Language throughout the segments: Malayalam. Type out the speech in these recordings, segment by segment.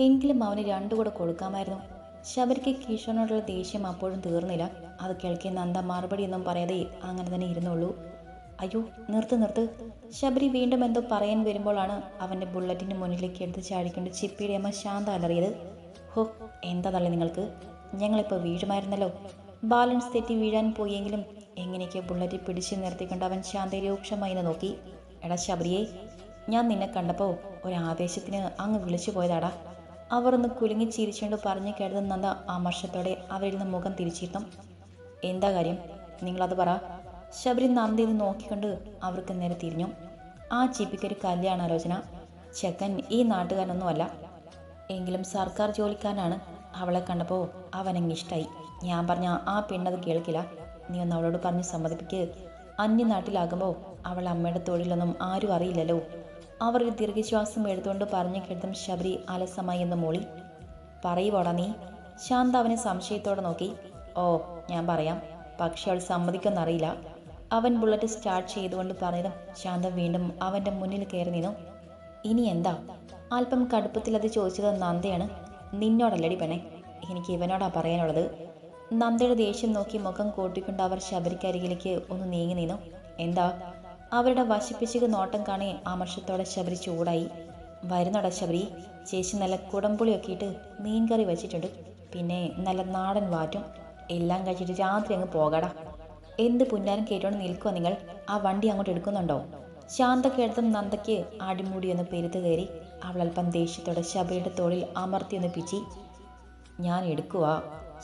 എങ്കിലും അവന് രണ്ടു കൂടെ കൊടുക്കാമായിരുന്നു. ശബരിക്ക് കിഷോനോടുള്ള ദേഷ്യം അപ്പോഴും തീർന്നില്ല. അത് കേൾക്കി നന്ദ മറുപടി ഒന്നും പറയാതെ അങ്ങനെ തന്നെ ഇരുന്നുള്ളൂ. അയ്യോ നിർത്ത് നിർത്ത്. ശബരി വീണ്ടും എന്തോ പറയാൻ വരുമ്പോഴാണ് അവന്റെ ബുള്ളറ്റിന് മുന്നിലേക്ക് എടുത്ത് ചാടിക്കൊണ്ട് ചിപ്പിയുടെ അമ്മ ശാന്ത അലറിയത് ഹോ എന്താ തള്ളി നിങ്ങൾക്ക്? ഞങ്ങളിപ്പോൾ വീഴുമായിരുന്നല്ലോ. ബാലൻസ് തെറ്റി വീഴാൻ പോയെങ്കിലും എങ്ങനെയൊക്കെ ബുള്ളറ്റ് പിടിച്ചു നിർത്തിക്കൊണ്ട് അവൻ ശാന്ത രൂക്ഷമായി നോക്കി. എടാ ശബരിയെ ഞാൻ നിന്നെ കണ്ടപ്പോൾ ഒരു ആവേശത്തിന് അങ്ങ് വിളിച്ചു പോയതാടാ. അവർ ഒന്ന് കുലുങ്ങി ചിരിച്ചുകൊണ്ട് പറഞ്ഞു കേട്ടത് നന്ദ ആമർഷത്തോടെ അവരിൽ നിന്ന് മുഖം തിരിച്ചിരുന്നു. എന്താ കാര്യം? നിങ്ങളത് പറ. ശബരി നന്ദി ഇത് നോക്കിക്കൊണ്ട് അവർക്ക് നേരെ തിരിഞ്ഞു. ആ ചിപ്പിക്കൊരു കല്യാണാലോചന. ചെക്കൻ ഈ നാട്ടുകാരനൊന്നുമല്ല. എങ്കിലും സർക്കാർ ജോലിക്കാരനാണ്. അവളെ കണ്ടപ്പോൾ അവനങ്ങ് ഇഷ്ടമായി ഞാൻ പറഞ്ഞ ആ പെണ്ണത് കേൾക്കില്ല. നീ ഒന്ന് അവളോട് പറഞ്ഞ് സമ്മതിപ്പിക്ക്. അന്യനാട്ടിലാകുമ്പോൾ അവൾ അമ്മയുടെ തൊഴിലൊന്നും ആരും അറിയില്ലല്ലോ. അവർ ഒരു ദീർഘശ്വാസം എടുത്തുകൊണ്ട് പറഞ്ഞു കേട്ടതും ശബരി അലസമായി എന്ന് മോളി. പറയുവോടാ നീ? ശാന്ത അവനെ സംശയത്തോടെ നോക്കി. ഓ ഞാൻ പറയാം. പക്ഷെ അവൾ സമ്മതിക്കുമെന്നറിയില്ല അവൻ ബുള്ളറ്റ് സ്റ്റാർട്ട് ചെയ്തുകൊണ്ട് പറഞ്ഞതും ശാന്ത വീണ്ടും അവന്റെ മുന്നിൽ കയറി നിന്നു. ഇനി എന്താ? അല്പം കടുപ്പത്തിൽ അത് ചോദിച്ചത് നന്ദയാണ്. നിന്നോടല്ലടി പെണെ എനിക്ക് ഇവനോടാ പറയാനുള്ളത്. നന്ദയുടെ ദേഷ്യം നോക്കി മുഖം കൂട്ടിക്കൊണ്ട് അവർ ശബരിക്കരികിലേക്ക് ഒന്ന് നീങ്ങി നിന്നു. എന്താ? അവരുടെ വശിപ്പിച്ചത് നോട്ടം കാണി അമർഷത്തോടെ ശബരി ചൂടായി. വരുന്നോടാ ശബരി ചേച്ചി നല്ല കുടംപുളിയൊക്കെ ഇട്ട് മീൻകറി വെച്ചിട്ടുണ്ട്. പിന്നെ നല്ല നാടൻ വാറ്റും. എല്ലാം കഴിച്ചിട്ട് രാത്രി അങ്ങ് പോകടാ. എന്ത് പുന്നാരം കേട്ടോണ്ട് നിൽക്കുക നിങ്ങൾ? ആ വണ്ടി അങ്ങോട്ട് എടുക്കുന്നുണ്ടോ? ശാന്ത കേട്ടതും നന്ദയ്ക്ക് അടിമുടി ഒന്ന് പെരുത്ത് കയറി അവൾ ദേഷ്യത്തോടെ ശബരിയുടെ തോളിൽ അമർത്തിയൊന്ന് പിച്ചി. ഞാൻ എടുക്കുക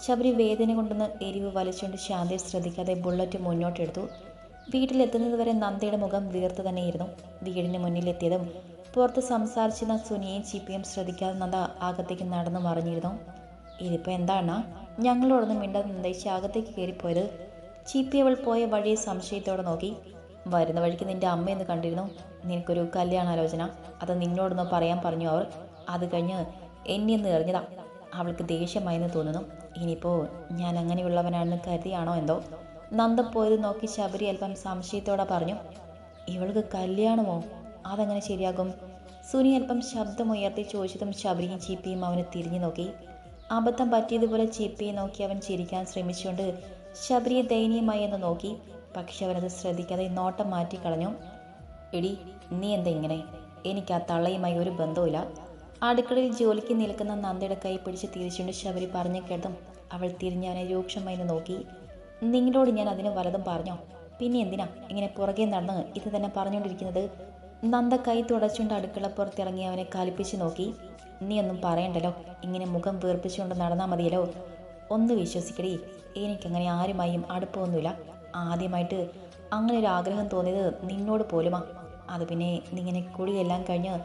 ശബരി വേദന കൊണ്ടൊന്ന് എരിവ് വലിച്ചുകൊണ്ട് ശാന്തയെ ശ്രദ്ധിക്കാതെ ബുള്ളറ്റ് മുന്നോട്ടെടുത്തു. വീട്ടിലെത്തുന്നത് വരെ നന്ദയുടെ മുഖം വീർത്തു തന്നെയിരുന്നു. വീടിന് മുന്നിലെത്തിയതും പുറത്ത് സംസാരിച്ചിരുന്ന സുനിയെയും ചിപ്പിയും ശ്രദ്ധിക്കാതെ നന്ദ അകത്തേക്ക് നടന്നു മറിഞ്ഞിരുന്നു. ഇതിപ്പോൾ എന്താണ് ഞങ്ങളോടൊന്ന് മിണ്ടാതെ നന്ദയിച്ച് അകത്തേക്ക് കയറിപ്പോയത്? ചിപ്പി അവൾ പോയ വഴിയെ സംശയത്തോടെ നോക്കി. വരുന്ന വഴിക്ക് നിന്റെ അമ്മയെന്ന് കണ്ടിരുന്നു. നിനക്കൊരു കല്യാണാലോചന. അത് നിന്നോടൊന്ന് പറയാൻ പറഞ്ഞു അവർ. അത് കഴിഞ്ഞ് എന്നെ ഒന്ന് എറിഞ്ഞതാ. അവൾക്ക് ദേഷ്യമായെന്ന് തോന്നുന്നു. ഇനിയിപ്പോൾ ഞാൻ അങ്ങനെയുള്ളവനാണെന്ന് കരുതിയാണോ എന്തോ? നന്ദ നോക്കി ശബരി അല്പം സംശയത്തോടെ പറഞ്ഞു ഇവൾക്ക് കല്യാണമോ? അതെങ്ങനെ ശരിയാകും? സുനി അല്പം ശബ്ദമുയർത്തി ചോദിച്ചതും ശബരിയും ചീപ്പിയും അവന് തിരിഞ്ഞു നോക്കി. അബദ്ധം പറ്റിയതുപോലെ ചീപ്പിയെ നോക്കി അവൻ ചിരിക്കാൻ ശ്രമിച്ചുകൊണ്ട് ശബരിയെ ദയനീയമായി എന്ന് നോക്കി. പക്ഷെ അവനത് ശ്രദ്ധിക്കാതെ നോട്ടം മാറ്റി കളഞ്ഞു എടി നീ എന്താ ഇങ്ങനെ? എനിക്ക് ആ തള്ളയുമായി ഒരു ബന്ധവുമില്ല. അടുക്കളയിൽ ജോലിക്ക് നിൽക്കുന്ന നന്ദയുടെ കൈ പിടിച്ച് തിരിച്ചുകൊണ്ട് ശബരി പറഞ്ഞു കേട്ടും അവൾ തിരിഞ്ഞവനെ രൂക്ഷമായി നോക്കി. നിങ്ങളോട് ഞാൻ അതിന് വലതും പറഞ്ഞോ? പിന്നെ എന്തിനാ ഇങ്ങനെ പുറകെ നടന്ന് ഇത് തന്നെ പറഞ്ഞുകൊണ്ടിരിക്കുന്നത്? നന്ദ കൈ തുടച്ചുകൊണ്ട് അടുക്കള പുറത്തിറങ്ങി അവനെ കലിപ്പിച്ച് നോക്കി. നീ ഒന്നും പറയണ്ടല്ലോ. ഇങ്ങനെ മുഖം വീർപ്പിച്ചുകൊണ്ട് നടന്നാൽ മതിയല്ലോ. ഒന്ന് വിശ്വസിക്കടി. എനിക്കങ്ങനെ ആരുമായും അടുപ്പമൊന്നുമില്ല. ആദ്യമായിട്ട് അങ്ങനെ ഒരു ആഗ്രഹം തോന്നിയത് നിന്നോട് പോലുമാ. അത് പിന്നെ നിങ്ങനെ കുളിയെല്ലാം കഴിഞ്ഞ്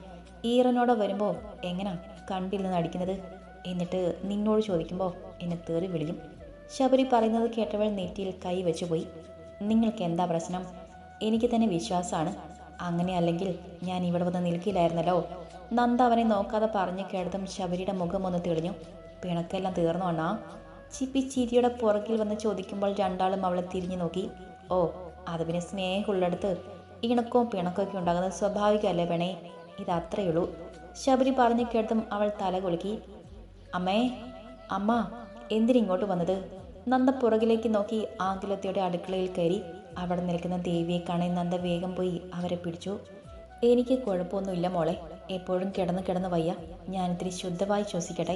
ഈറനോടെ വരുമ്പോൾ എങ്ങനാ കണ്ടിൽ നിന്ന് അടിക്കുന്നത്? എന്നിട്ട് നിന്നോട് ചോദിക്കുമ്പോൾ എന്നെ തേറി വിളിക്കും ശബരി പറയുന്നത് കേട്ടവൾ നെറ്റിയിൽ കൈ വെച്ചുപോയി. നിങ്ങൾക്ക് എന്താ പ്രശ്നം? എനിക്ക് തന്നെ വിശ്വാസമാണ്. അങ്ങനെ അല്ലെങ്കിൽ ഞാൻ ഇവിടെ വന്ന് നിൽക്കില്ലായിരുന്നല്ലോ. നന്ദ അവനെ നോക്കാതെ പറഞ്ഞു കേട്ടതും ശബരിയുടെ മുഖം ഒന്ന് തെളിഞ്ഞു. പിണക്കെല്ലാം തീർന്നു അണ്ണാ? ചിപ്പി ചിരിയുടെ പുറകിൽ വന്ന് ചോദിക്കുമ്പോൾ രണ്ടാളും അവളെ തിരിഞ്ഞു നോക്കി. ഓ അത് പിന്നെ സ്നേഹമുള്ളിടത്ത്. ഇണക്കവും പിണക്കമൊക്കെ ഉണ്ടാകുന്നത് സ്വാഭാവികമല്ലേ പെണേ ഇത് അത്രയുള്ളൂ ശബരി പറഞ്ഞു കേട്ടതും അവൾ തല കുലുക്കി. അമ്മേ അമ്മ എന്തിനിങ്ങോട്ട് വന്നത്? നന്ദ പുറകിലേക്ക് നോക്കി ആകുലത്തിയുടെ അടുക്കളയിൽ കയറി. അവിടെ നിൽക്കുന്ന ദേവിയെ കാണാൻ നന്ദ വേഗം പോയി അവരെ പിടിച്ചു. എനിക്ക് കുഴപ്പമൊന്നുമില്ല മോളെ. എപ്പോഴും കിടന്ന് കിടന്ന് വയ്യ. ഞാനിത്തിരി ശുദ്ധമായി ശ്വസിക്കട്ടെ.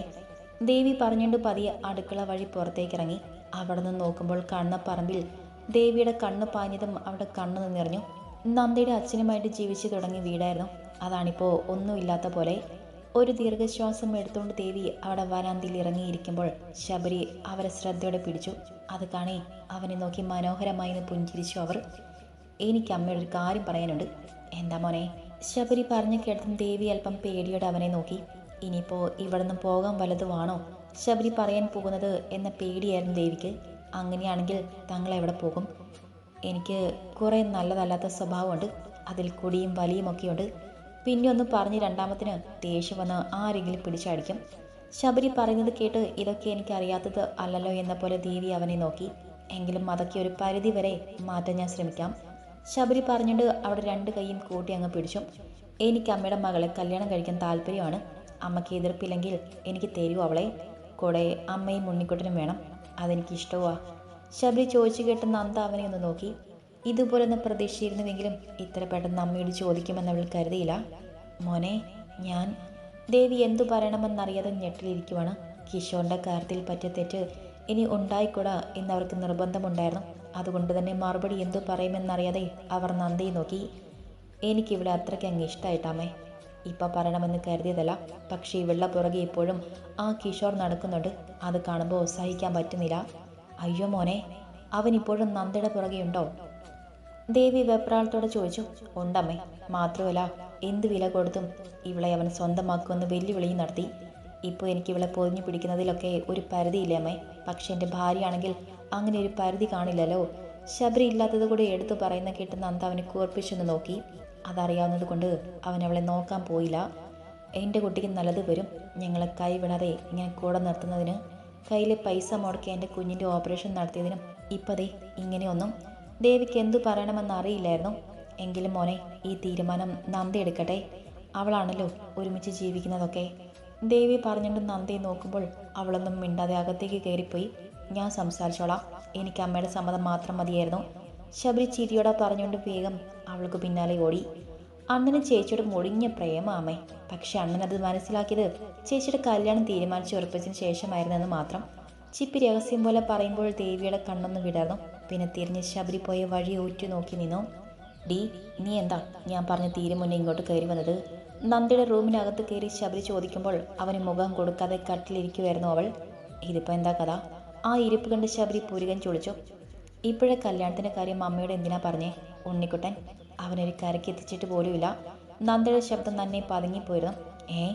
ദേവി പറഞ്ഞുകൊണ്ട് പതിയെ അടുക്കള വഴി പുറത്തേക്കിറങ്ങി അവിടെ നിന്ന് നോക്കുമ്പോൾ കണ്ണ പറമ്പിൽ ദേവിയുടെ കണ്ണ് പാഞ്ഞതും അവിടെ കണ്ണു നിറഞ്ഞു. നന്ദയുടെ അച്ഛനുമായിട്ട് ജീവിച്ചു തുടങ്ങിയ വീടായിരുന്നു. അതാണിപ്പോൾ ഒന്നുമില്ലാത്ത പോലെ. ഒരു ദീർഘശ്വാസം എടുത്തുകൊണ്ട് ദേവി അവിടെ വരാന്തിയിൽ ഇറങ്ങിയിരിക്കുമ്പോൾ ശബരി അവരെ ശ്രദ്ധയോടെ പിടിച്ചു. അത് കാണേ അവനെ നോക്കി മനോഹരമായി പുഞ്ചിരിച്ചു അവർ എനിക്ക് അമ്മയുടെ ഒരു കാര്യം പറയാനുണ്ട്. എന്താ മോനെ? ശബരി പറഞ്ഞു കേട്ടതും ദേവി അല്പം പേടിയോടെ അവനെ നോക്കി. ഇനിയിപ്പോൾ ഇവിടെ നിന്ന് പോകാൻ വല്ലതുമാണോ ശബരി പറയാൻ പോകുന്നത് എന്ന പേടിയായിരുന്നു ദേവിക്ക്. അങ്ങനെയാണെങ്കിൽ തങ്ങൾ എവിടെ പോകും? എനിക്ക് കുറേ നല്ലതല്ലാത്ത സ്വഭാവമുണ്ട്. അതിൽ കുടിയും വലിയും ഒക്കെയുണ്ട് പിന്നെ ഒന്ന് പറഞ്ഞ് രണ്ടാമത്തിന് ദേഷ്യം വന്ന് ആരെങ്കിലും പിടിച്ചടിക്കും. ശബരി പറയുന്നത് കേട്ട് ഇതൊക്കെ എനിക്ക് അറിയാത്തത് അല്ലല്ലോ എന്ന പോലെ ദേവി അവനെ നോക്കി. എങ്കിലും അതൊക്കെ ഒരു പരിധി വരെ മാറ്റാൻ ഞാൻ ശ്രമിക്കാം. ശബരി പറഞ്ഞിട്ട് അവിടെ രണ്ട് കൈയും കൂട്ടി അങ്ങ് പിടിച്ചു. എനിക്ക് അമ്മയുടെ മകളെ കല്യാണം കഴിക്കാൻ താല്പര്യമാണ്. അമ്മയ്ക്ക് എതിർപ്പില്ലെങ്കിൽ എനിക്ക് തരൂ അവളെ. കൂടെ അമ്മയും ഉണ്ണിക്കുട്ടനും വേണം. അതെനിക്ക് ഇഷ്ടമാ ശബരി ചോദിച്ചു കേട്ട് നന്ദ അവനെ ഒന്ന് നോക്കി. ഇതുപോലൊന്ന് പ്രതീക്ഷിച്ചിരുന്നുവെങ്കിലും ഇത്ര പെട്ടെന്ന് അമ്മയോട് ചോദിക്കുമെന്ന് അവൾ കരുതിയില്ല. മോനെ ഞാൻ ദേവി എന്തു പറയണമെന്നറിയാതെ ഞെട്ടിലിരിക്കുവാണ്. കിഷോറിന്റെ കാര്യത്തിൽ പറ്റിയ തെറ്റ് ഇനി ഉണ്ടായിക്കൂടാ എന്നവർക്ക് നിർബന്ധമുണ്ടായിരുന്നു. അതുകൊണ്ട് തന്നെ മറുപടി എന്തു പറയുമെന്നറിയാതെ അവർ നന്ദി നോക്കി. എനിക്കിവിടെ അത്രയ്ക്ക് അങ്ങ് ഇഷ്ടമായിട്ടാമേ ഇപ്പം പറയണമെന്ന് കരുതിയതല്ല. പക്ഷേ ഇവളുടെ പുറകെ ഇപ്പോഴും ആ കിഷോർ നടക്കുന്നുണ്ട്. അത് കാണുമ്പോൾ സഹിക്കാൻ പറ്റുന്നില്ല. അയ്യോ മോനെ അവൻ ഇപ്പോഴും നന്ദയുടെ പുറകെയുണ്ടോ? ദേവി വെപ്രാളത്തോടെ ചോദിച്ചു ഉണ്ടമ്മേ മാത്രമല്ല എന്ത് വില കൊടുത്തും ഇവളെ അവൻ സ്വന്തമാക്കുമെന്ന് വെല്ലുവിളിയും നടത്തി. ഇപ്പോൾ എനിക്ക് ഇവളെ പൊതിഞ്ഞു പിടിക്കുന്നതിലൊക്കെ ഒരു പരിധിയില്ലേ അമ്മേ? പക്ഷെ എന്റെ ഭാര്യയാണെങ്കിൽ അങ്ങനെ ഒരു പരിധി കാണില്ലല്ലോ. ശബരി ഇല്ലാത്തത് കൂടെ എടുത്തു പറയുന്ന കേട്ട് നന്ദ അവനെ കൂർപ്പിച്ചൊന്ന് നോക്കി. അതറിയാവുന്നത് കൊണ്ട് അവൻ അവളെ നോക്കാൻ പോയില്ല. എന്റെ കുട്ടിക്ക് നല്ലത് വരും. ഞങ്ങളെ കൈവിടാതെ ഇങ്ങനെ കൂടെ നിർത്തുന്നതിന് കയ്യിലെ പൈസ മുടക്കി എന്റെ കുഞ്ഞിന്റെ ഓപ്പറേഷൻ നടത്തിയതിനും ഇപ്പതേ ഇങ്ങനെയൊന്നും ദേവിക്ക് എന്തു പറയണമെന്ന് അറിയില്ലായിരുന്നു. എങ്കിലും മോനെ ഈ തീരുമാനം നന്ദി എടുക്കട്ടെ. അവളാണല്ലോ ഒരുമിച്ച് ജീവിക്കുന്നതൊക്കെ. ദേവി പറഞ്ഞിട്ട് നന്ദി നോക്കുമ്പോൾ അവളൊന്നും മിണ്ടാതെ അകത്തേക്ക് കയറിപ്പോയി. ഞാൻ സംസാരിച്ചോളാം. എനിക്ക് അമ്മയുടെ സമ്മതം മാത്രം മതിയായിരുന്നു. ശബരി ചിരിയോടെ പറഞ്ഞുകൊണ്ട് വേഗം അവൾക്ക് പിന്നാലെ ഓടി. അണ്ണന് ചേച്ചിയോട് മുഴിഞ്ഞ പ്രേമാമേ പക്ഷെ അണ്ണൻ അത് മനസ്സിലാക്കിയത് ചേച്ചിയുടെ കല്യാണം തീരുമാനിച്ച് ഉറപ്പിച്ചതിന് ശേഷമായിരുന്നെന്ന് മാത്രം. ചിപ്പി രഹസ്യം പോലെ പറയുമ്പോൾ ദേവിയുടെ കണ്ണൊന്ന് വിടർന്നു. പിന്നെ തിരിഞ്ഞ് ശബരി പോയ വഴി ഊറ്റി നോക്കി നിന്നു. ഡി നീ എന്താ? ഞാൻ പറഞ്ഞ തീരെ മുന്നേ ഇങ്ങോട്ട് കയറി വന്നത്. നന്ദിയുടെ റൂമിനകത്ത് കയറി ശബരി ചോദിക്കുമ്പോൾ അവന് മുഖം കൊടുക്കാതെ കട്ടിലിരിക്കുമായിരുന്നു അവൾ. ഇതിപ്പോൾ എന്താ കഥ? ആ ഇരിപ്പ് കണ്ട് ശബരി പുരുകൻ ചൊളിച്ചു. ഇപ്പോഴെ കല്യാണത്തിന്റെ കാര്യം അമ്മയോട് എന്തിനാ പറഞ്ഞേ? ഉണ്ണിക്കുട്ടൻ അവനൊരു കരയ്ക്ക് എത്തിച്ചിട്ട് പോലുമില്ല. നന്ദയുടെ ശബ്ദം തന്നെ പതുങ്ങിപ്പോയിരുന്നു. ഏ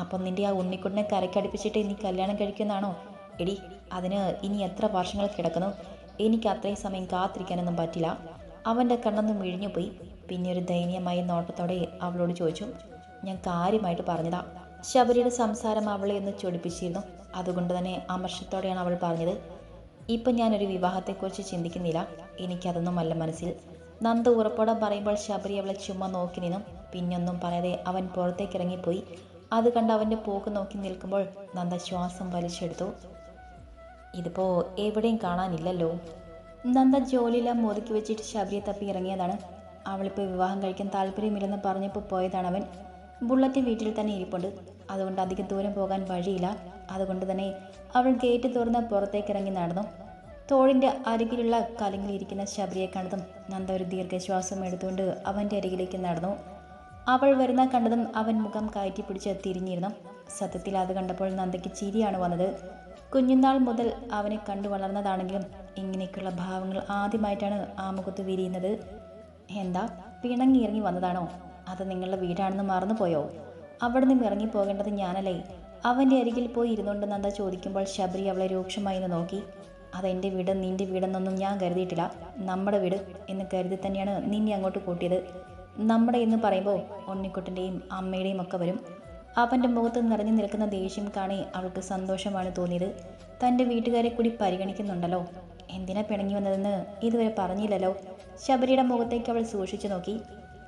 അപ്പം നിന്റെ ആ ഉണ്ണിക്കുട്ടനെ കരയ്ക്കടുപ്പിച്ചിട്ട് നീ കല്യാണം കഴിക്കുന്നാണോ? എടി അതിന് ഇനി എത്ര വർഷങ്ങൾ കിടക്കുന്നു? എനിക്ക് അത്രയും സമയം കാത്തിരിക്കാനൊന്നും പറ്റില്ല. അവന്റെ കണ്ണൊന്നും മിഴിഞ്ഞുപോയി പിന്നെ ഒരു ദയനീയമായ നോട്ടത്തോടെ അവളോട് ചോദിച്ചു ഞാൻ കാര്യമായിട്ട് പറഞ്ഞതാ. ശബരിയുടെ സംസാരം അവളെ ഒന്ന് ചൊടിപ്പിച്ചിരുന്നു. അതുകൊണ്ട് തന്നെ അമർഷത്തോടെയാണ് അവൾ പറഞ്ഞത് ഇപ്പം ഞാനൊരു വിവാഹത്തെക്കുറിച്ച് ചിന്തിക്കുന്നില്ല. എനിക്കതൊന്നും അല്ല മനസ്സിൽ. നന്ദ ഉറപ്പോടെ പറയുമ്പോൾ ശബരി അവളെ ചുമ്മാ നോക്കി നിന്നും. പിന്നൊന്നും പറയാതെ അവൻ പുറത്തേക്ക് ഇറങ്ങിപ്പോയി അത് കണ്ട് അവന്റെ പോക്ക് നോക്കി നിൽക്കുമ്പോൾ നന്ദ ശ്വാസം വലിച്ചെടുത്തു. ഇതിപ്പോ എവിടെയും കാണാനില്ലല്ലോ. നന്ദ ജോലിയെല്ലാം ഒതുക്കി വെച്ചിട്ട് ശബരിയെ തപ്പി ഇറങ്ങിയതാണ്. അവളിപ്പോൾ വിവാഹം കഴിക്കാൻ താല്പര്യമില്ലെന്ന് പറഞ്ഞപ്പോൾ പോയതാണ് അവൻ ബുള്ളറ്റ് വീട്ടിൽ തന്നെ ഇരിപ്പുണ്ട്. അതുകൊണ്ട് അധികം ദൂരം പോകാൻ വഴിയില്ല. അതുകൊണ്ട് തന്നെ അവൾ ഗേറ്റ് തുറന്ന് പുറത്തേക്ക് ഇറങ്ങി നടന്നു. തോളിന്റെ അരികിലുള്ള കലങ്ങിലിരിക്കുന്ന ശബരിയെ കണ്ടതും നന്ദ ഒരു ദീർഘശ്വാസം എടുത്തുകൊണ്ട് അവന്റെ അരികിലേക്ക് നടന്നു. അവൾ വരുന്ന കണ്ടതും അവൻ മുഖം കയറ്റി പിടിച്ച് തിരിഞ്ഞിരുന്നു. സത്യത്തിൽ അത് കണ്ടപ്പോൾ നന്ദയ്ക്ക് ചിരിയാണ് വന്നത്. കുഞ്ഞുനാൾ മുതൽ അവനെ കണ്ടു വളർന്നതാണെങ്കിലും ഇങ്ങനെയൊക്കെയുള്ള ഭാവങ്ങൾ ആദ്യമായിട്ടാണ് ആ മുഖത്ത് വിരിയുന്നത്. എന്താ? പിണങ്ങി ഇറങ്ങി വന്നതാണോ? അത് നിങ്ങളുടെ വീടാണെന്ന് മറന്നുപോയോ അവിടെ നിന്ന് ഇറങ്ങി പോകേണ്ടത് ഞാനല്ലേ? അവന്റെ അരികിൽ പോയി ഇരുന്നുകൊണ്ട് നന്ദ ചോദിക്കുമ്പോൾ ശബരി അവളെ രൂക്ഷമായി ഒന്ന് നോക്കി. അതെന്റെ വീട് നിന്റെ വീടെന്നൊന്നും ഞാൻ കരുതിയിട്ടില്ല. നമ്മുടെ വീട് എന്ന് കരുതി തന്നെയാണ് നിന്നെ അങ്ങോട്ട് കൂട്ടിയത്. നമ്മുടെ എന്ന് പറയുമ്പോൾ ഉണ്ണിക്കുട്ടന്റെയും അമ്മയുടെയും ഒക്കെ വരും. അവന്റെ മുഖത്ത് നിറഞ്ഞു നിൽക്കുന്ന ദേഷ്യം കാണി അവൾക്ക് സന്തോഷമാണ് തോന്നിയത്. തന്റെ വീട്ടുകാരെ കൂടി പരിഗണിക്കുന്നുണ്ടല്ലോ. എന്തിനാ പിണങ്ങി വന്നതെന്ന് ഇതുവരെ പറഞ്ഞില്ലല്ലോ. ശബരിയുടെ മുഖത്തേക്ക് അവൾ സൂക്ഷിച്ചു നോക്കി.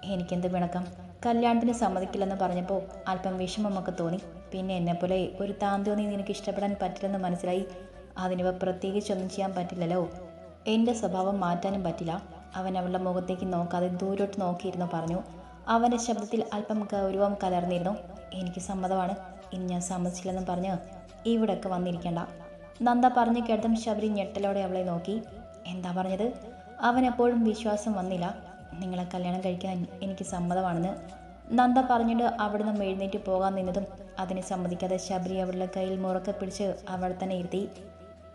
എനിക്കെന്ത് പിണക്കം? കല്യാണത്തിന് സമ്മതിക്കില്ലെന്ന് പറഞ്ഞപ്പോൾ അല്പം വിഷമമൊക്കെ തോന്നി. പിന്നെ എന്നെപ്പോലെ ഒരു താന്തോന്നി നിനക്ക് ഇഷ്ടപ്പെടാൻ പറ്റില്ലെന്ന് മനസ്സിലായി. അതിനിവ പ്രത്യേകിച്ചൊന്നും ചെയ്യാൻ പറ്റില്ലല്ലോ. എന്റെ സ്വഭാവം മാറ്റാനും പറ്റില്ല. അവൻ അവളുടെ മുഖത്തേക്ക് നോക്കാതെ ദൂരോട്ട് നോക്കിയിരുന്നു പറഞ്ഞു. അവന്റെ ശബ്ദത്തിൽ അല്പം ഗൗരവം കലർന്നിരുന്നു. എനിക്ക് സമ്മതമാണ്. ഇനി ഞാൻ സമ്മതിച്ചില്ലെന്നും പറഞ്ഞ് ഇവിടെയൊക്കെ വന്നിരിക്കേണ്ട. നന്ദ പറഞ്ഞു കേട്ടതും ശബരി ഞെട്ടലോടെ അവളെ നോക്കി. എന്താ പറഞ്ഞത്? അവൻ എപ്പോഴും വിശ്വാസം വന്നില്ല. നിങ്ങളെ കല്യാണം കഴിക്കാൻ എനിക്ക് സമ്മതമാണെന്ന്. നന്ദ പറഞ്ഞിട്ട് അവിടെ നിന്ന് എഴുന്നേറ്റ് പോകാൻ നിന്നതും അതിനെ സമ്മതിക്കാതെ ശബരി അവളുടെ കയ്യിൽ മുറക്കെ പിടിച്ച് അവൾ തന്നെ ഇരുത്തി.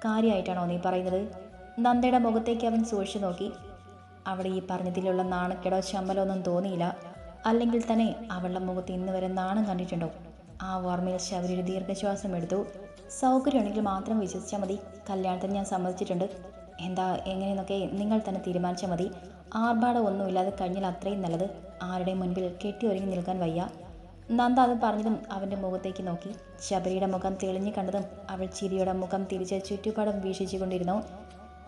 കാര്യമായിട്ടാണോ നീ പറയുന്നത്? നന്ദയുടെ മുഖത്തേക്ക് അവൻ സൂക്ഷിച്ചു നോക്കി. അവിടെ ഈ പറഞ്ഞതിലുള്ള നാണക്കേടോ ശമ്പലോ ഒന്നും തോന്നിയില്ല. അല്ലെങ്കിൽ തന്നെ അവളുടെ മുഖത്ത് ഇന്ന് വരെ നാണം കണ്ടിട്ടുണ്ടോ? ആ ഓർമ്മയിൽ ശബരി ഒരു ദീർഘശ്വാസം എടുത്തു. സൗകര്യമാണെങ്കിൽ മാത്രം വിശ്വസിച്ചാൽ മതി. കല്യാണത്തിന് ഞാൻ സമ്മതിച്ചിട്ടുണ്ട്. എന്താ എങ്ങനെയെന്നൊക്കെ നിങ്ങൾ തന്നെ തീരുമാനിച്ചാൽ മതി. ആർഭാടം ഒന്നുമില്ലാതെ കഴിഞ്ഞാൽ അത്രയും നല്ലത്. ആരുടെ മുൻപിൽ കെട്ടി ഒരുങ്ങി നിൽക്കാൻ വയ്യ. നന്ദ അത് പറഞ്ഞതും അവന്റെ മുഖത്തേക്ക് നോക്കി. ശബരിയുടെ മുഖം തെളിഞ്ഞു കണ്ടതും അവൾ ചിരിയുടെ മുഖം തിരിച്ച് ചുറ്റുപാടും വീക്ഷിച്ചുകൊണ്ടിരുന്നു.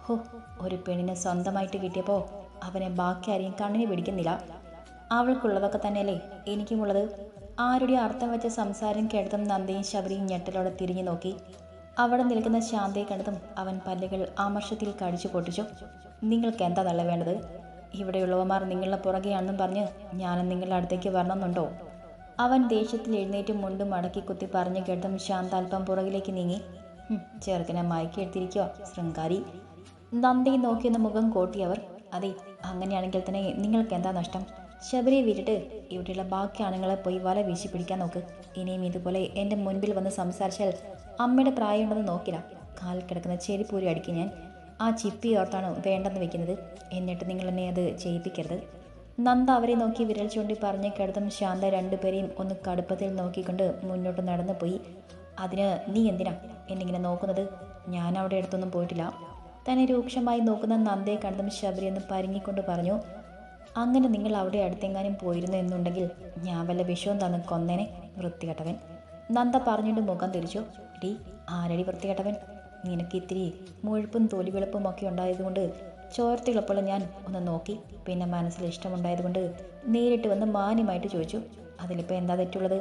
ഹോ ഒരു പെണ്ണിനെ സ്വന്തമായിട്ട് കിട്ടിയപ്പോൾ അവനെ ബാക്കി ആരെയും കണ്ണിന് പിടിക്കുന്നില്ല. അവൾക്കുള്ളതൊക്കെ തന്നെയല്ലേ എനിക്കുമുള്ളത്. ആരുടെ അർത്ഥം വെച്ച സംസാരം കേട്ടതും നന്ദയും ശബരിയും ഞെട്ടലോടെ തിരിഞ്ഞു നോക്കി. അവിടെ നിൽക്കുന്ന ശാന്തയെ കണ്ടതും അവൻ പല്ലുകൾ ആമർഷത്തിൽ കടിച്ചു പൊട്ടിച്ചു. നിങ്ങൾക്ക് എന്താ തള്ള വേണ്ടത്? ഇവിടെയുള്ളവന്മാർ നിങ്ങളുടെ പുറകെയാണെന്നും പറഞ്ഞ് ഞാനും നിങ്ങളുടെ അടുത്തേക്ക് വരണമെന്നുണ്ടോ? അവൻ ദേഷ്യത്തിൽ എഴുന്നേറ്റ് മുണ്ടും മടക്കി കുത്തി പറഞ്ഞു കേട്ടതും ശാന്ത അല്പം പുറകിലേക്ക് നീങ്ങി. "ഹും, ചെറുക്കനെ മയക്കി എടുത്തിരിക്കുക ശൃംഗാരി. നന്ദി നോക്കിയെന്ന മുഖം കോട്ടിയവർ അതെ അങ്ങനെയാണെങ്കിൽ തന്നെ നിങ്ങൾക്ക് എന്താ നഷ്ടം? ശബരിയെ വിട്ടിട്ട് ഇവിടെയുള്ള ബാക്കി ആണുങ്ങളെ പോയി വല വീശി പിടിക്കാൻ നോക്ക്. ഇനിയും ഇതുപോലെ എന്റെ മുൻപിൽ വന്ന് സംസാരിച്ചാൽ അമ്മയുടെ പ്രായമുണ്ടെന്ന് നോക്കില്ല. കാൽ കിടക്കുന്ന ചെരിപ്പൂരി അടിക്കും ഞാൻ. ആ ചിപ്പി ഓർത്താണ് വേണ്ടെന്ന് വെക്കുന്നത്. എന്നിട്ട് നിങ്ങൾ എന്നെ അത് ചെയ്യിപ്പിക്കരുത്. നന്ദ അവരെ നോക്കി വിരൽ ചൂണ്ടി പറഞ്ഞു കിടത്തും ശാന്ത രണ്ടുപേരെയും ഒന്ന് കടുപ്പത്തിൽ നോക്കിക്കൊണ്ട് മുന്നോട്ട് നടന്നു പോയി. അതിന് നീ എന്തിനാ എന്നിങ്ങനെ നോക്കുന്നത്? ഞാൻ അവിടെ അടുത്തൊന്നും പോയിട്ടില്ല. തന്നെ രൂക്ഷമായി നോക്കുന്ന നന്ദയെ കണ്ടതും ശബരി എന്ന് പരിങ്ങിക്കൊണ്ട് പറഞ്ഞു അങ്ങനെ നിങ്ങൾ അവിടെ അടുത്തെങ്ങാനും പോയിരുന്നു എന്നുണ്ടെങ്കിൽ ഞാൻ വല്ല വിഷവും തന്ന് കൊന്നേനെ വൃത്തികെട്ടവൻ. നന്ദ പറഞ്ഞിട്ട് മുഖം തിരിച്ചു. ഡി ആരടി വൃത്തികെട്ടവൻ? നിനക്ക് ഇത്തിരി മുഴുപ്പും തൊലിവെളുപ്പും ഒക്കെ ഉണ്ടായതുകൊണ്ട് ചോർത്തിളപ്പോൾ ഞാൻ ഒന്ന് നോക്കി. പിന്നെ മനസ്സിൽ ഇഷ്ടമുണ്ടായതുകൊണ്ട് നേരിട്ട് വന്ന് മാന്യമായിട്ട് ചോദിച്ചു. അതിലിപ്പോൾ എന്താ തെറ്റുള്ളത്?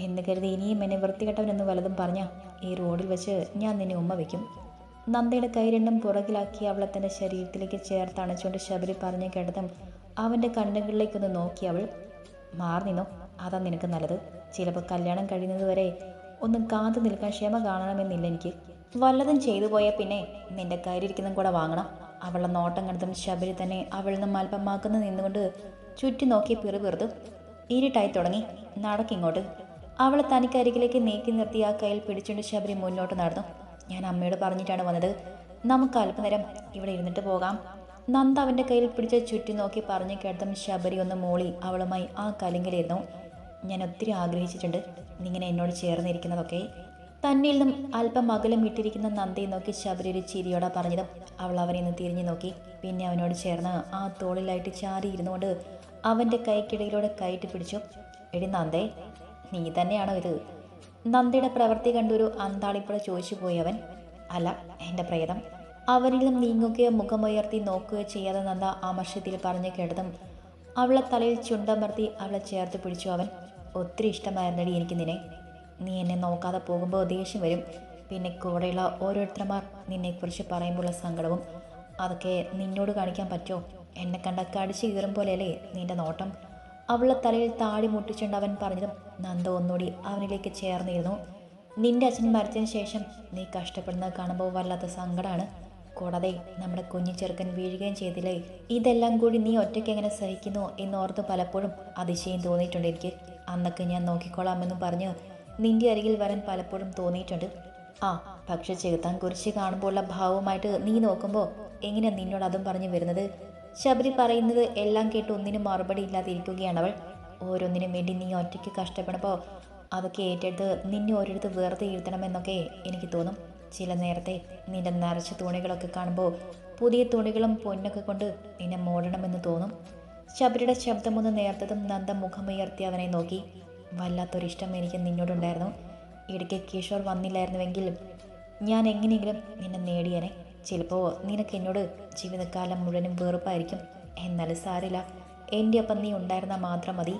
എന്ന് കരുതി ഇനിയും എന്നെ വൃത്തികെട്ടവനെന്ന് വലതും പറഞ്ഞ ഈ റോഡിൽ വെച്ച് ഞാൻ നിന്നെ ഉമ്മ വയ്ക്കും നന്ദയുടെ കൈ രണ്ടും പുറകിലാക്കി അവളെ തന്റെ ശരീരത്തിലേക്ക് ചേർത്ത് അണച്ചുകൊണ്ട് ശബരി പറഞ്ഞു കേട്ടതും അവന്റെ കണ്ണുകളിലേക്കൊന്ന് നോക്കി അവൾ മാറി നിന്നോ. അതാ നിനക്ക് നല്ലത്. ചിലപ്പോൾ കല്യാണം കഴിയുന്നത് വരെ ഒന്നും കാത്തു നിൽക്കാൻ ക്ഷമ കാണണമെന്നില്ല എനിക്ക്. വല്ലതും ചെയ്തു പോയാൽ പിന്നെ നിന്റെ കയ്യിലിരിക്കുന്നതും കൂടെ വാങ്ങണം. അവളുടെ നോട്ടം കണ്ടതും ശബരി തന്നെ അവളിൽ നിന്നും അല്പമാക്കുന്ന നിന്നുകൊണ്ട് ചുറ്റി നോക്കി പിറുപിറുത്തു ഇരുട്ടായി തുടങ്ങി. നടക്കിങ്ങോട്ട് അവളെ തനിക്കരികിലേക്ക് നീക്കി നിർത്തി ആ കയ്യിൽ പിടിച്ചുകൊണ്ട് ശബരി മുന്നോട്ട് നടന്നു. ഞാൻ അമ്മയോട് പറഞ്ഞിട്ടാണ് വന്നത്. നമുക്ക് അല്പനേരം ഇവിടെ ഇരുന്നിട്ട് പോകാം. നന്ദ അവന്റെ കയ്യിൽ പിടിച്ച് ചുറ്റി നോക്കി പറഞ്ഞു കേട്ടതും ശബരി ഒന്ന് മൂളി അവളുമായി ആ കലിങ്കിലിരുന്നു ഞാൻ ഒത്തിരി ആഗ്രഹിച്ചിട്ടുണ്ട്. നിങ്ങനെ എന്നോട് ചേർന്നിരിക്കുന്നതൊക്കെ. തന്നിൽ നിന്നും അല്പം അകലം ഇട്ടിരിക്കുന്ന നന്ദയെ നോക്കി ശബരി ഒരു ചിരിയോടെ പറഞ്ഞതും അവൾ അവനെ ഒന്ന് തിരിഞ്ഞു നോക്കി. പിന്നെ അവനോട് ചേർന്ന് ആ തോളിലായിട്ട് ചാരി ഇരുന്നുകൊണ്ട് അവന്റെ കൈക്കിടയിലൂടെ കയറ്റി പിടിച്ചു. എടി നന്ദേ നീ തന്നെയാണോ ഇത്? നന്ദയുടെ പ്രവൃത്തി കണ്ടൊരു അന്താളിപ്പുഴ ചോദിച്ചു പോയി അവൻ. അല്ല എന്റെ പ്രേതം. നിന്നും നീങ്ങുകയോ മുഖമുയർത്തി നോക്കുകയോ ചെയ്യാതെ നന്ദ ആമർഷത്തിൽ പറഞ്ഞു കേട്ടതും അവളെ തലയിൽ ചുണ്ടമർത്തി അവളെ ചേർത്ത് പിടിച്ചു. അവൻ ഒത്തിരി ഇഷ്ടമായിരുന്നടി എനിക്ക് നിന്നെ. നീ എന്നെ നോക്കാതെ പോകുമ്പോൾ ദേഷ്യം വരും. പിന്നെ കൂടെയുള്ള ഓരോരുത്തർമാർ നിന്നെക്കുറിച്ച് പറയുമ്പോഴുള്ള സങ്കടവും അതൊക്കെ നിന്നോട് കാണിക്കാൻ പറ്റുമോ? എന്നെ കണ്ട കടിച്ചു കീറും പോലെയല്ലേ നിന്റെ നോട്ടം? അവളെ തലയിൽ താടി മുട്ടിച്ചുകൊണ്ട് അവൻ പറഞ്ഞതും നന്ദ ഒന്നുകൂടി അവനിലേക്ക് ചേർന്നിരുന്നു. നിന്റെ അച്ഛൻ മരിച്ചതിന് ശേഷം നീ കഷ്ടപ്പെടുന്നത് കാണുമ്പോൾ വല്ലാത്ത സങ്കടമാണ് കൂടാതെ നമ്മുടെ കുഞ്ഞു ചെറുക്കൻ വീഴുകയും ചെയ്തില്ലേ? ഇതെല്ലാം കൂടി നീ ഒറ്റയ്ക്ക് എങ്ങനെ സഹിക്കുന്നു എന്നോർത്ത് പലപ്പോഴും അതിശയം തോന്നിയിട്ടുണ്ട് എനിക്ക്. അന്നൊക്കെ ഞാൻ നോക്കിക്കോളാമെന്നും പറഞ്ഞ് നിന്റെ അരികിൽ വരാൻ പലപ്പോഴും തോന്നിയിട്ടുണ്ട്. ആ പക്ഷെ ചെകുത്താൻ കുറിച്ച് കാണുമ്പോഴുള്ള ഭാവവുമായിട്ട് നീ നോക്കുമ്പോൾ എങ്ങനെ നിന്നോട് അതും പറഞ്ഞു വരുന്നത്? ശബരി പറയുന്നത് എല്ലാം കേട്ട് ഒന്നിനും മറുപടി ഇല്ലാതിരിക്കുകയാണ് അവൾ. ഓരോന്നിനും വേണ്ടി നീ ഒറ്റയ്ക്ക് കഷ്ടപ്പെടുമ്പോൾ അതൊക്കെ ഏറ്റെടുത്ത് നിന്നെ ഓരോരുത്തർ വെറുതെ ഇരുത്തണമെന്നൊക്കെ എനിക്ക് തോന്നും. ചില നേരത്തെ നിന്റെ നിറച്ച തുണികളൊക്കെ കാണുമ്പോൾ പുതിയ തുണികളും പൊന്നൊക്കെ കൊണ്ട് നിന്നെ മൂടണമെന്ന് തോന്നും. ശബരിയുടെ ശബ്ദമൊന്ന് നേർത്തതും നന്ദ മുഖമുയർത്തി അവനെ നോക്കി. വല്ലാത്തൊരിഷ്ടം എനിക്ക് നിന്നോടുണ്ടായിരുന്നു. ഇടയ്ക്ക് കിഷോർ വന്നില്ലായിരുന്നുവെങ്കിൽ ഞാൻ എങ്ങനെയെങ്കിലും നിന്നെ നേടിയനെ. ചിലപ്പോൾ നിനക്ക് എന്നോട് ജീവിതകാലം മുഴുവനും വെറുപ്പായിരിക്കും. എന്നാൽ സാരില്ല എന്റെ ഒപ്പം നീ ഉണ്ടായിരുന്ന മാത്രം മതി.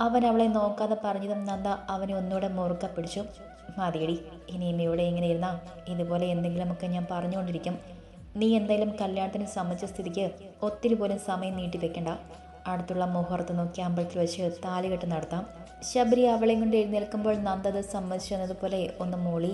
അവൻ അവളെ നോക്കാതെ പറഞ്ഞതും നന്ദ അവനെ ഒന്നുകൂടെ മുറുക്ക പിടിച്ചു. മതിയടി. ഇനിയും ഇവിടെ ഇങ്ങനെ ഇരുന്നാ ഇതുപോലെ എന്തെങ്കിലുമൊക്കെ ഞാൻ പറഞ്ഞുകൊണ്ടിരിക്കും. നീ എന്തായാലും കല്യാണത്തിന് സമ്മതിച്ച സ്ഥിതിക്ക് ഒത്തിരി പോലും സമയം നീട്ടിവെക്കണ്ട അടുത്തുള്ള മുഹൂർത്തം നോക്കി അമ്പലത്തിൽ വെച്ച് താലികെട്ട് നടത്താം. ശബരി അവളെയും കൊണ്ട് എഴുന്നേൽക്കുമ്പോൾ നന്ദത് സമ്മതിച്ചു എന്നതുപോലെ ഒന്ന് മൂളി.